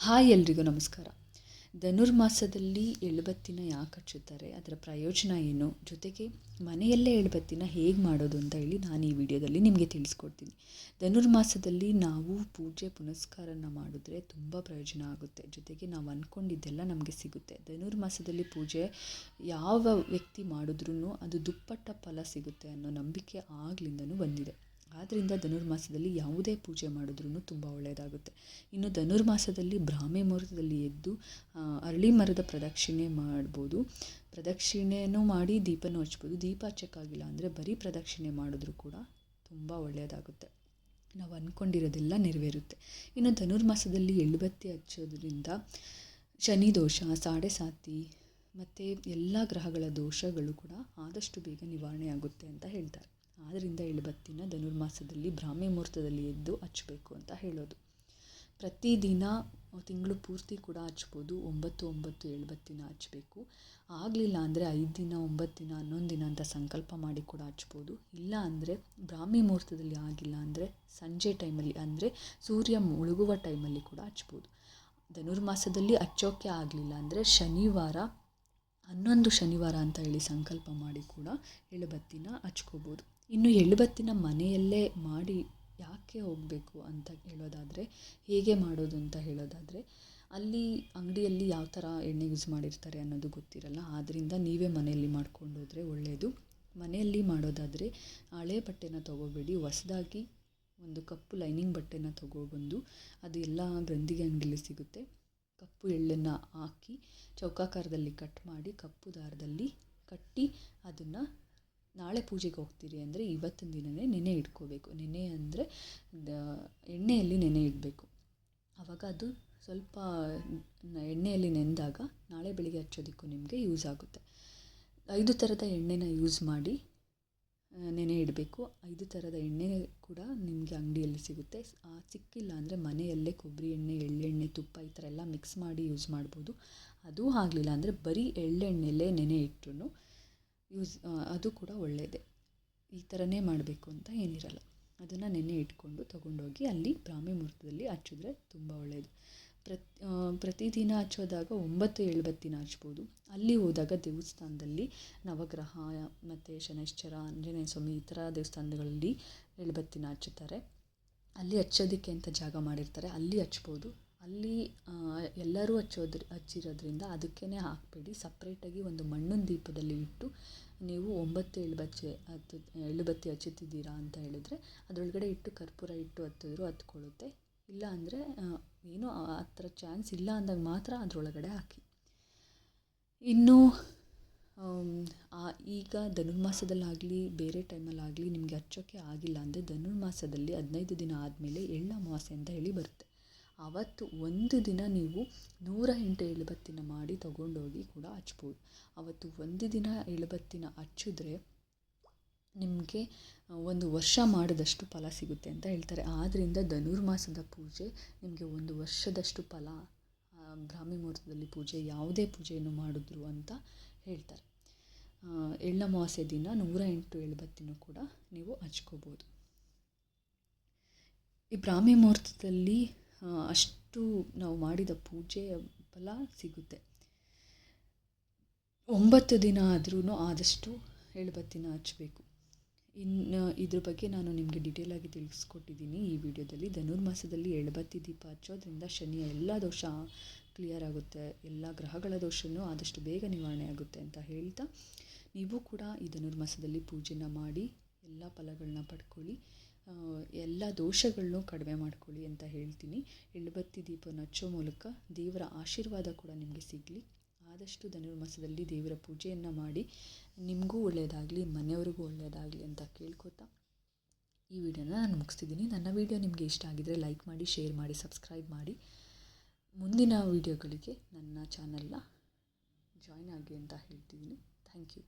Hi ಎಲ್ರಿಗೂ ನಮಸ್ಕಾರ. ಧನುರ್ಮಾಸದಲ್ಲಿ ಎಳುಬತ್ತಿನ ಯಾಕೆ ಹಚ್ಚುತ್ತಾರೆ? ಅದರ ಪ್ರಯೋಜನ ಏನು? ಜೊತೆಗೆ ಮನೆಯಲ್ಲೇ ಎಳುಬತ್ತಿನ ಹೇಗೆ ಮಾಡೋದು ಅಂತ ಹೇಳಿ ನಾನು ಈ ವಿಡಿಯೋದಲ್ಲಿ ನಿಮಗೆ ತಿಳಿಸ್ಕೊಡ್ತೀನಿ. ಧನುರ್ಮಾಸದಲ್ಲಿ ನಾವು ಪೂಜೆ, ಪುನಸ್ಕಾರನ ಮಾಡಿದ್ರೆ ತುಂಬ ಪ್ರಯೋಜನ ಆಗುತ್ತೆ. ಜೊತೆಗೆ ನಾವು ಅಂದ್ಕೊಂಡಿದ್ದೆಲ್ಲ ನಮಗೆ ಸಿಗುತ್ತೆ. ಧನುರ್ಮಾಸದಲ್ಲಿ ಪೂಜೆ ಯಾವ ವ್ಯಕ್ತಿ ಮಾಡಿದ್ರೂ ಅದು ದುಪ್ಪಟ್ಟ ಫಲ ಸಿಗುತ್ತೆ ಅನ್ನೋ ನಂಬಿಕೆ ಆಗ್ಲಿಂದನೂ ಬಂದಿದೆ. ಆದ್ದರಿಂದ ಧನುರ್ಮಾಸದಲ್ಲಿ ಯಾವುದೇ ಪೂಜೆ ಮಾಡಿದ್ರೂ ತುಂಬ ಒಳ್ಳೆಯದಾಗುತ್ತೆ. ಇನ್ನು ಧನುರ್ಮಾಸದಲ್ಲಿ ಬ್ರಾಹ್ಮಿ ಮುಹೂರ್ತದಲ್ಲಿ ಎದ್ದು ಅರಳಿ ಮರದ ಪ್ರದಕ್ಷಿಣೆ ಮಾಡ್ಬೋದು. ಪ್ರದಕ್ಷಿಣೆಯನ್ನು ಮಾಡಿ ದೀಪನೂ ಹಚ್ಬೋದು. ದೀಪ ಹಚ್ಚಕ್ಕಾಗಿಲ್ಲ ಅಂದರೆ ಬರೀ ಪ್ರದಕ್ಷಿಣೆ ಮಾಡಿದ್ರೂ ಕೂಡ ತುಂಬ ಒಳ್ಳೆಯದಾಗುತ್ತೆ. ನಾವು ಅಂದ್ಕೊಂಡಿರೋದೆಲ್ಲ ನೆರವೇರುತ್ತೆ. ಇನ್ನು ಧನುರ್ಮಾಸದಲ್ಲಿ ಎಳ್ಳಬತ್ತಿ ಹಚ್ಚೋದ್ರಿಂದ ಶನಿ ದೋಷ, ಸಾಡೆ ಸಾತಿ ಮತ್ತು ಎಲ್ಲ ಗ್ರಹಗಳ ದೋಷಗಳು ಕೂಡ ಆದಷ್ಟು ಬೇಗ ನಿವಾರಣೆ ಆಗುತ್ತೆ ಅಂತ ಹೇಳ್ತಾರೆ. ಆದ್ದರಿಂದ ಎಳುಬತ್ತಿನ ಧನುರ್ಮಾಸದಲ್ಲಿ ಬ್ರಾಹ್ಮಿ ಮುಹೂರ್ತದಲ್ಲಿ ಎದ್ದು ಹಚ್ಚಬೇಕು ಅಂತ ಹೇಳೋದು. ಪ್ರತಿದಿನ ತಿಂಗಳು ಪೂರ್ತಿ ಕೂಡ ಹಚ್ಬೋದು, ಒಂಬತ್ತು ಒಂಬತ್ತು ಎಳುಬತ್ತಿನ ಹಚ್ಚಬೇಕು ಆಗಲಿಲ್ಲ ಅಂದರೆ ಐದು ದಿನ ಒಂಬತ್ತು ದಿನ, ಹನ್ನೊಂದು ದಿನ ಅಂತ ಸಂಕಲ್ಪ ಮಾಡಿ ಕೂಡ ಹಚ್ಬೋದು. ಇಲ್ಲ ಅಂದರೆ ಬ್ರಾಹ್ಮಿ ಮುಹೂರ್ತದಲ್ಲಿ ಆಗಿಲ್ಲ ಅಂದರೆ ಸಂಜೆ ಟೈಮಲ್ಲಿ ಅಂದರೆ ಸೂರ್ಯ ಮುಳುಗುವ ಟೈಮಲ್ಲಿ ಕೂಡ ಹಚ್ಬೋದು. ಧನುರ್ಮಾಸದಲ್ಲಿ ಹಚ್ಚೋಕ್ಕೆ ಆಗಲಿಲ್ಲ ಅಂದರೆ ಶನಿವಾರ, ಹನ್ನೊಂದು ಶನಿವಾರ ಅಂತ ಹೇಳಿ ಸಂಕಲ್ಪ ಮಾಡಿ ಕೂಡ ಎಳುಬತ್ತಿನ ಹಚ್ಕೋಬೋದು. ಇನ್ನು ಎಳ್ಳುಬತ್ತಿನ ಮನೆಯಲ್ಲೇ ಮಾಡಿ ಯಾಕೆ ಹೋಗಬೇಕು ಅಂತ ಹೇಳೋದಾದರೆ, ಹೇಗೆ ಮಾಡೋದು ಅಂತ ಹೇಳೋದಾದರೆ, ಅಲ್ಲಿ ಅಂಗಡಿಯಲ್ಲಿ ಯಾವ ಥರ ಎಣ್ಣೆ ಯೂಸ್ ಮಾಡಿರ್ತಾರೆ ಅನ್ನೋದು ಗೊತ್ತಿರಲ್ಲ. ಆದ್ದರಿಂದ ನೀವೇ ಮನೆಯಲ್ಲಿ ಮಾಡ್ಕೊಂಡು ಹೋದರೆ ಒಳ್ಳೆಯದು ಮನೆಯಲ್ಲಿ ಮಾಡೋದಾದರೆ ಹಳೆ ಬಟ್ಟೆನ ತೊಗೋಬೇಡಿ, ಹೊಸದಾಗಿ ಒಂದು ಕಪ್ಪು ಲೈನಿಂಗ್ ಬಟ್ಟೆನ ತೊಗೊಬಂದು ಅದು ಎಲ್ಲ ಗ್ರಂಥಿಗೆ ಅಂಗಡಿಲಿ ಸಿಗುತ್ತೆ. ಕಪ್ಪು ಎಳ್ಳನ್ನು ಹಾಕಿ ಚೌಕಾಕಾರದಲ್ಲಿ ಕಟ್ ಮಾಡಿ, ಕಪ್ಪು ದಾರದಲ್ಲಿ ಕಟ್ಟಿ ಅದನ್ನು ನಾಳೆ ಪೂಜೆಗೆ ಹೋಗ್ತೀರಿ ಅಂದರೆ ಇವತ್ತಿನ ದಿನವೇ ನೆನೆ ಇಟ್ಕೋಬೇಕು. ನೆನೆ ಅಂದರೆ ಎಣ್ಣೆಯಲ್ಲಿ ನೆನೆ ಇಡಬೇಕು. ಆವಾಗ ಅದು ಸ್ವಲ್ಪ ಎಣ್ಣೆಯಲ್ಲಿ ನೆನೆದಾಗ ನಾಳೆ ಬೆಳಿಗ್ಗೆ ಹಚ್ಚೋದಕ್ಕೂ ನಿಮಗೆ ಯೂಸ್ ಆಗುತ್ತೆ. ಐದು ಥರದ ಎಣ್ಣೆನ ಯೂಸ್ ಮಾಡಿ ನೆನೆ ಇಡಬೇಕು. ಐದು ಥರದ ಎಣ್ಣೆ ಕೂಡ ನಿಮಗೆ ಅಂಗಡಿಯಲ್ಲಿ ಸಿಗುತ್ತೆ. ಸಿಕ್ಕಿಲ್ಲ ಅಂದರೆ ಮನೆಯಲ್ಲೇ ಕೊಬ್ಬರಿ ಎಣ್ಣೆ, ಎಳ್ಳೆಣ್ಣೆ, ತುಪ್ಪ ಈ ಥರ ಎಲ್ಲ ಮಿಕ್ಸ್ ಮಾಡಿ ಯೂಸ್ ಮಾಡ್ಬೋದು. ಅದೂ ಆಗಲಿಲ್ಲ ಅಂದರೆ ಬರೀ ಎಳ್ಳೆಣ್ಣೆಲ್ಲೇ ನೆನೆ ಇಟ್ಟರು ಯೂಸ್ ಅದು ಕೂಡ ಒಳ್ಳೆಯದೇ ಈ ಥರನೇ ಮಾಡಬೇಕು ಅಂತ ಏನಿರಲ್ಲ. ಅದನ್ನು ನೆನೆ ಇಟ್ಕೊಂಡು ತೊಗೊಂಡೋಗಿ ಅಲ್ಲಿ ಬ್ರಾಹ್ಮಿ ಮುಹೂರ್ತದಲ್ಲಿ ಹಚ್ಚಿದ್ರೆ ತುಂಬ ಒಳ್ಳೆಯದು ಪ್ರತಿ ಪ್ರತಿದಿನ ಹಚ್ಚೋದಾಗ ಒಂಬತ್ತು ಎಳುಬತ್ತಿನ ಹಚ್ಬೋದು. ಅಲ್ಲಿ ಹೋದಾಗ ದೇವಸ್ಥಾನದಲ್ಲಿ ನವಗ್ರಹ, ಮತ್ತು ಶನೈಶ್ಚರ, ಆಂಜನೇಯ ಸ್ವಾಮಿ ಈ ಥರ ದೇವಸ್ಥಾನಗಳಲ್ಲಿ ಎಳ್ಳುಬತ್ತಿನ ಹಚ್ಚುತ್ತಾರೆ. ಅಲ್ಲಿ ಹಚ್ಚೋದಕ್ಕೆ ಅಂತ ಜಾಗ ಮಾಡಿರ್ತಾರೆ. ಅಲ್ಲಿ ಹಚ್ಬೋದು. ಅಲ್ಲಿ ಎಲ್ಲರೂ ಹಚ್ಚೋದ್ರ, ಹಚ್ಚಿರೋದ್ರಿಂದ ಅದಕ್ಕೇ ಹಾಕಬೇಡಿ. ಸಪ್ರೇಟಾಗಿ ಒಂದು ಮಣ್ಣಿನ ದೀಪದಲ್ಲಿ ಇಟ್ಟು ನೀವು ಒಂಬತ್ತು ಎಳ್ಳುಬಚ್ಚೆ ಹತ್ತು ಎಳ್ಳುಬತ್ತಿ ಹಚ್ಚುತ್ತಿದ್ದೀರಾ ಅಂತ ಹೇಳಿದರೆ ಅದರೊಳಗಡೆ ಇಟ್ಟು ಕರ್ಪೂರ ಇಟ್ಟು ಹತ್ತಿದ್ರು ಹತ್ಕೊಳ್ಳುತ್ತೆ. ಇಲ್ಲ ಅಂದರೆ ಏನೋ ಆ ಥರ ಚಾನ್ಸ್ ಇಲ್ಲ ಅಂದಾಗ ಮಾತ್ರ ಅದರೊಳಗಡೆ ಹಾಕಿ. ಇನ್ನು ಈಗ ಧನುರ್ಮಾಸದಲ್ಲಾಗಲಿ, ಬೇರೆ ಟೈಮಲ್ಲಾಗಲಿ ನಿಮಗೆ ಹಚ್ಚೋಕ್ಕೆ ಆಗಿಲ್ಲ ಅಂದರೆ ಧನುರ್ಮಾಸದಲ್ಲಿ ಹದಿನೈದು ದಿನ ಆದಮೇಲೆ ಎಳ್ಳ ಅಮಾವಾಸ್ಯೆ ಅಂತ ಹೇಳಿ ಬರುತ್ತೆ. ಆವತ್ತು ಒಂದು ದಿನ ನೀವು ನೂರ ಎಂಟು ಎಳುಬತ್ತಿನ ಮಾಡಿ ತೊಗೊಂಡೋಗಿ ಕೂಡ ಹಚ್ಬೋದು. ಆವತ್ತು ಒಂದು ದಿನ ಎಳಬತ್ತಿನ ಹಚ್ಚಿದ್ರೆ ನಿಮಗೆ ಒಂದು ವರ್ಷ ಮಾಡಿದಷ್ಟು ಫಲ ಸಿಗುತ್ತೆ ಅಂತ ಹೇಳ್ತಾರೆ. ಆದ್ದರಿಂದ ಧನುರ್ಮಾಸದ ಪೂಜೆ ನಿಮಗೆ ಒಂದು ವರ್ಷದಷ್ಟು ಫಲ ಬ್ರಾಹ್ಮಿ ಮುಹೂರ್ತದಲ್ಲಿ ಪೂಜೆ, ಯಾವುದೇ ಪೂಜೆಯನ್ನು ಮಾಡಿದ್ರು ಅಂತ ಹೇಳ್ತಾರೆ. ಎಳ್ಳಮಾವಾಸ್ಯೆ ದಿನ ನೂರ ಎಂಟು ಎಳುಬತ್ತಿನ ಕೂಡ ನೀವು ಹಚ್ಕೋಬೋದು. ಈ ಬ್ರಾಹ್ಮಿ ಮುಹೂರ್ತದಲ್ಲಿ ಅಷ್ಟು ನಾವು ಮಾಡಿದ ಪೂಜೆ ಫಲ ಸಿಗುತ್ತೆ. ಒಂಬತ್ತು ದಿನ ಆದ್ರೂ ಆದಷ್ಟು ಎಳುಬತ್ತಿನ ಹಚ್ಚಬೇಕು ಇನ್ನು ಇದ್ರ ಬಗ್ಗೆ ನಾನು ನಿಮಗೆ ಡೀಟೇಲಾಗಿ ತಿಳಿಸ್ಕೊಟ್ಟಿದ್ದೀನಿ ಈ ವಿಡಿಯೋದಲ್ಲಿ. ಧನುರ್ಮಾಸದಲ್ಲಿ ಎಳಬತ್ತಿ ದೀಪ ಹಚ್ಚೋದ್ರಿಂದ ಶನಿಯ ಎಲ್ಲ ದೋಷ ಕ್ಲಿಯರ್ ಆಗುತ್ತೆ. ಎಲ್ಲ ಗ್ರಹಗಳ ದೋಷವೂ ಆದಷ್ಟು ಬೇಗ ನಿವಾರಣೆ ಆಗುತ್ತೆ ಅಂತ ಹೇಳ್ತಾ, ನೀವು ಕೂಡ ಈ ಧನುರ್ಮಾಸದಲ್ಲಿ ಪೂಜೆನ ಮಾಡಿ ಎಲ್ಲ ಫಲಗಳನ್ನ ಪಡ್ಕೊಳ್ಳಿ. ಎಲ್ಲ ದೋಷಗಳನ್ನೂ ಕಡಿಮೆ ಮಾಡ್ಕೊಳ್ಳಿ ಅಂತ ಹೇಳ್ತೀನಿ. ಎಳ್ಳುಬತ್ತಿ ದೀಪವನ್ನು ಹಚ್ಚೋ ಮೂಲಕ ದೇವರ ಆಶೀರ್ವಾದ ಕೂಡ ನಿಮಗೆ ಸಿಗಲಿ. ಆದಷ್ಟು ಧನುರ್ಮಾಸದಲ್ಲಿ ದೇವರ ಪೂಜೆಯನ್ನು ಮಾಡಿ ನಿಮಗೂ ಒಳ್ಳೆಯದಾಗಲಿ ಮನೆಯವ್ರಿಗೂ ಒಳ್ಳೆಯದಾಗಲಿ ಅಂತ ಕೇಳ್ಕೊತಾ ಈ ವಿಡಿಯೋನ ನಾನು ಮುಗಿಸ್ತಿದ್ದೀನಿ. ನನ್ನ ವಿಡಿಯೋ ನಿಮಗೆ ಇಷ್ಟ ಆಗಿದರೆ ಲೈಕ್ ಮಾಡಿ, ಶೇರ್ ಮಾಡಿ, ಸಬ್ಸ್ಕ್ರೈಬ್ ಮಾಡಿ. ಮುಂದಿನ ವಿಡಿಯೋಗಳಿಗೆ ನನ್ನ ಚಾನಲ್ನ ಜಾಯ್ನ್ ಆಗಿ ಅಂತ ಹೇಳ್ತಿದ್ದೀನಿ. Thank you.